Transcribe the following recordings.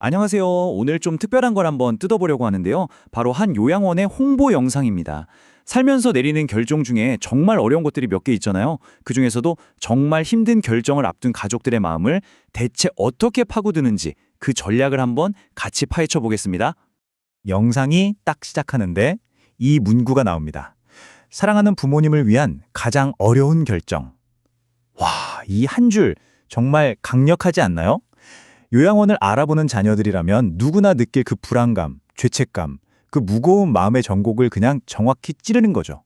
안녕하세요. 오늘 좀 특별한 걸 한번 뜯어보려고 하는데요. 바로 한 요양원의 홍보 영상입니다. 살면서 내리는 결정 중에 정말 어려운 것들이 몇 개 있잖아요. 그 중에서도 정말 힘든 결정을 앞둔 가족들의 마음을 대체 어떻게 파고드는지 그 전략을 한번 같이 파헤쳐 보겠습니다. 영상이 딱 시작하는데 이 문구가 나옵니다. 사랑하는 부모님을 위한 가장 어려운 결정. 와, 이 한 줄 정말 강력하지 않나요? 요양원을 알아보는 자녀들이라면 누구나 느낄 그 불안감, 죄책감, 그 무거운 마음의 전곡을 그냥 정확히 찌르는 거죠.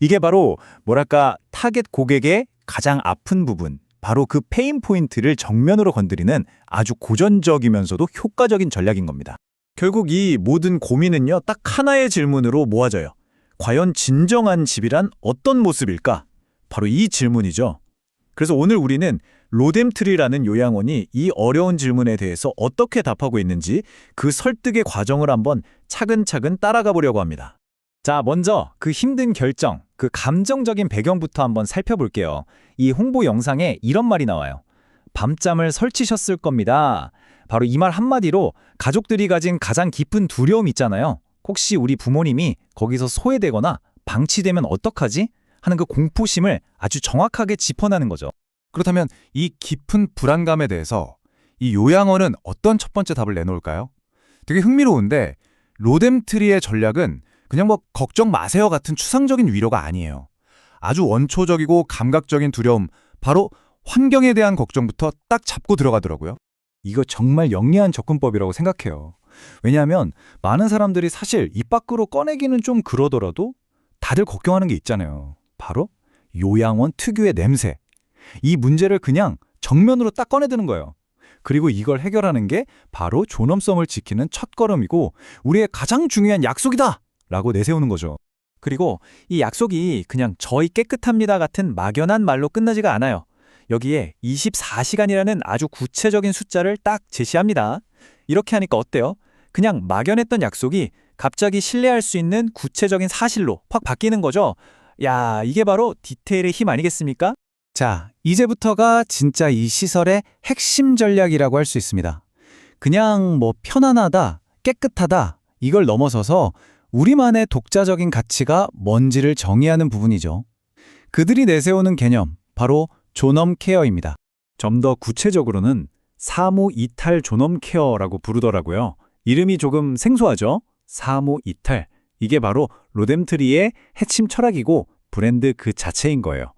이게 바로 뭐랄까 타겟 고객의 가장 아픈 부분, 바로 그 페인 포인트를 정면으로 건드리는 아주 고전적이면서도 효과적인 전략인 겁니다. 결국 이 모든 고민은요, 딱 하나의 질문으로 모아져요. 과연 진정한 집이란 어떤 모습일까? 바로 이 질문이죠. 그래서 오늘 우리는 로뎀트리라는 요양원이 이 어려운 질문에 대해서 어떻게 답하고 있는지 그 설득의 과정을 한번 차근차근 따라가 보려고 합니다. 자, 먼저 그 힘든 결정, 그 감정적인 배경부터 한번 살펴볼게요. 이 홍보 영상에 이런 말이 나와요. 밤잠을 설치셨을 겁니다. 바로 이 말 한마디로 가족들이 가진 가장 깊은 두려움 있잖아요. 혹시 우리 부모님이 거기서 소외되거나 방치되면 어떡하지? 하는 그 공포심을 아주 정확하게 짚어내는 거죠. 그렇다면 이 깊은 불안감에 대해서 이 요양원은 어떤 첫 번째 답을 내놓을까요? 되게 흥미로운데 로뎀트리의 전략은 그냥 뭐 걱정 마세요 같은 추상적인 위로가 아니에요. 아주 원초적이고 감각적인 두려움, 바로 환경에 대한 걱정부터 딱 잡고 들어가더라고요. 이거 정말 영리한 접근법이라고 생각해요. 왜냐하면 많은 사람들이 사실 입 밖으로 꺼내기는 좀 그러더라도 다들 걱정하는 게 있잖아요. 바로 요양원 특유의 냄새. 이 문제를 그냥 정면으로 딱 꺼내드는 거예요. 그리고 이걸 해결하는 게 바로 존엄성을 지키는 첫걸음이고 우리의 가장 중요한 약속이다! 라고 내세우는 거죠. 그리고 이 약속이 그냥 저희 깨끗합니다 같은 막연한 말로 끝나지가 않아요. 여기에 24시간이라는 아주 구체적인 숫자를 딱 제시합니다. 이렇게 하니까 어때요? 그냥 막연했던 약속이 갑자기 신뢰할 수 있는 구체적인 사실로 확 바뀌는 거죠. 야, 이게 바로 디테일의 힘 아니겠습니까? 자, 이제부터가 진짜 이 시설의 핵심 전략이라고 할 수 있습니다. 그냥 뭐 편안하다, 깨끗하다, 이걸 넘어서서 우리만의 독자적인 가치가 뭔지를 정의하는 부분이죠. 그들이 내세우는 개념, 바로 존엄 케어입니다. 좀 더 구체적으로는 사무 이탈 존엄 케어라고 부르더라고요. 이름이 조금 생소하죠? 사무 이탈. 이게 바로 로뎀트리의 핵심 철학이고 브랜드 그 자체인 거예요.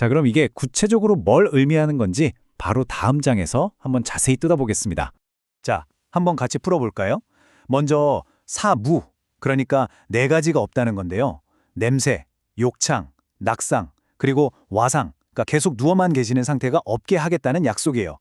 자, 그럼 이게 구체적으로 뭘 의미하는 건지 바로 다음 장에서 한번 자세히 뜯어보겠습니다. 자, 한번 같이 풀어볼까요? 먼저 사무, 그러니까 네 가지가 없다는 건데요. 냄새, 욕창, 낙상, 그리고 와상, 그러니까 계속 누워만 계시는 상태가 없게 하겠다는 약속이에요.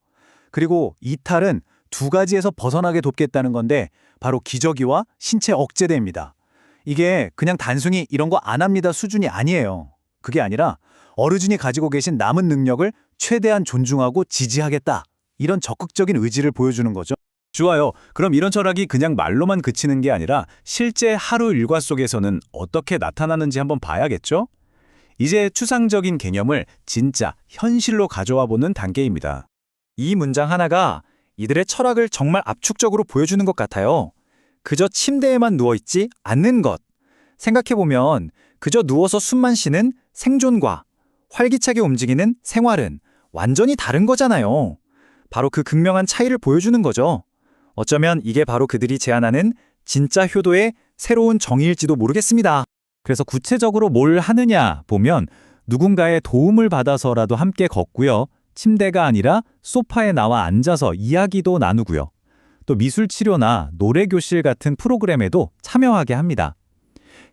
그리고 이탈은 두 가지에서 벗어나게 돕겠다는 건데 바로 기저귀와 신체 억제대입니다. 이게 그냥 단순히 이런 거 안 합니다 수준이 아니에요. 그게 아니라 어르신이 가지고 계신 남은 능력을 최대한 존중하고 지지하겠다. 이런 적극적인 의지를 보여주는 거죠. 좋아요. 그럼 이런 철학이 그냥 말로만 그치는 게 아니라 실제 하루 일과 속에서는 어떻게 나타나는지 한번 봐야겠죠? 이제 추상적인 개념을 진짜 현실로 가져와 보는 단계입니다. 이 문장 하나가 이들의 철학을 정말 압축적으로 보여주는 것 같아요. 그저 침대에만 누워있지 않는 것. 생각해보면 그저 누워서 숨만 쉬는 생존과 활기차게 움직이는 생활은 완전히 다른 거잖아요. 바로 그 극명한 차이를 보여주는 거죠. 어쩌면 이게 바로 그들이 제안하는 진짜 효도의 새로운 정의일지도 모르겠습니다. 그래서 구체적으로 뭘 하느냐 보면 누군가의 도움을 받아서라도 함께 걷고요. 침대가 아니라 소파에 나와 앉아서 이야기도 나누고요. 또 미술 치료나 노래 교실 같은 프로그램에도 참여하게 합니다.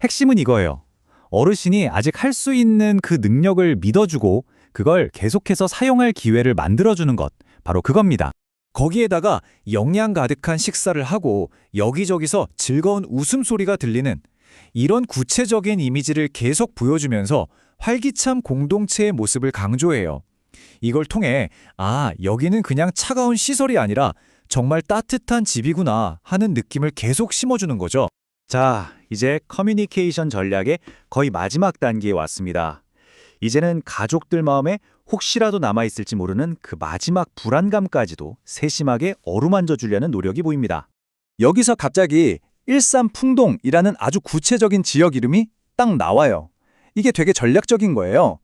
핵심은 이거예요. 어르신이 아직 할 수 있는 그 능력을 믿어주고 그걸 계속해서 사용할 기회를 만들어주는 것. 바로 그겁니다. 거기에다가 영양 가득한 식사를 하고 여기저기서 즐거운 웃음소리가 들리는 이런 구체적인 이미지를 계속 보여주면서 활기찬 공동체의 모습을 강조해요. 이걸 통해 아, 여기는 그냥 차가운 시설이 아니라 정말 따뜻한 집이구나 하는 느낌을 계속 심어주는 거죠. 자, 이제 커뮤니케이션 전략의 거의 마지막 단계에 왔습니다. 이제는 가족들 마음에 혹시라도 남아있을지 모르는 그 마지막 불안감까지도 세심하게 어루만져 주려는 노력이 보입니다. 여기서 갑자기 일산 풍동이라는 아주 구체적인 지역 이름이 딱 나와요. 이게 되게 전략적인 거예요.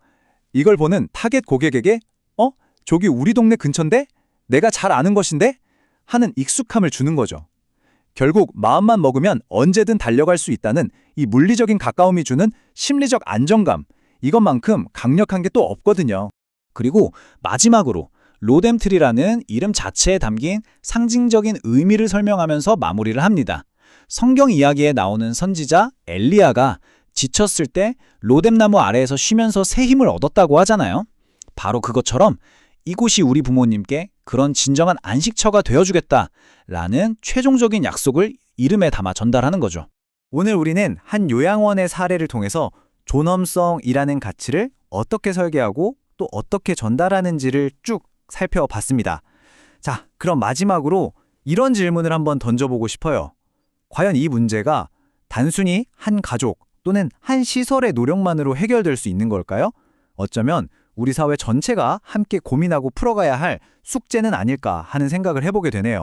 이걸 보는 타겟 고객에게 어? 저기 우리 동네 근처인데? 내가 잘 아는 것인데? 하는 익숙함을 주는 거죠. 결국 마음만 먹으면 언제든 달려갈 수 있다는 이 물리적인 가까움이 주는 심리적 안정감, 이것만큼 강력한 게 또 없거든요. 그리고 마지막으로 로뎀트리라는 이름 자체에 담긴 상징적인 의미를 설명하면서 마무리를 합니다. 성경 이야기에 나오는 선지자 엘리야가 지쳤을 때 로뎀나무 아래에서 쉬면서 새 힘을 얻었다고 하잖아요. 바로 그것처럼 이곳이 우리 부모님께 그런 진정한 안식처가 되어주겠다라는 최종적인 약속을 이름에 담아 전달하는 거죠. 오늘 우리는 한 요양원의 사례를 통해서 존엄성이라는 가치를 어떻게 설계하고 또 어떻게 전달하는지를 쭉 살펴봤습니다. 자, 그럼 마지막으로 이런 질문을 한번 던져보고 싶어요. 과연 이 문제가 단순히 한 가족 또는 한 시설의 노력만으로 해결될 수 있는 걸까요? 어쩌면 우리 사회 전체가 함께 고민하고 풀어가야 할 숙제는 아닐까 하는 생각을 해보게 되네요.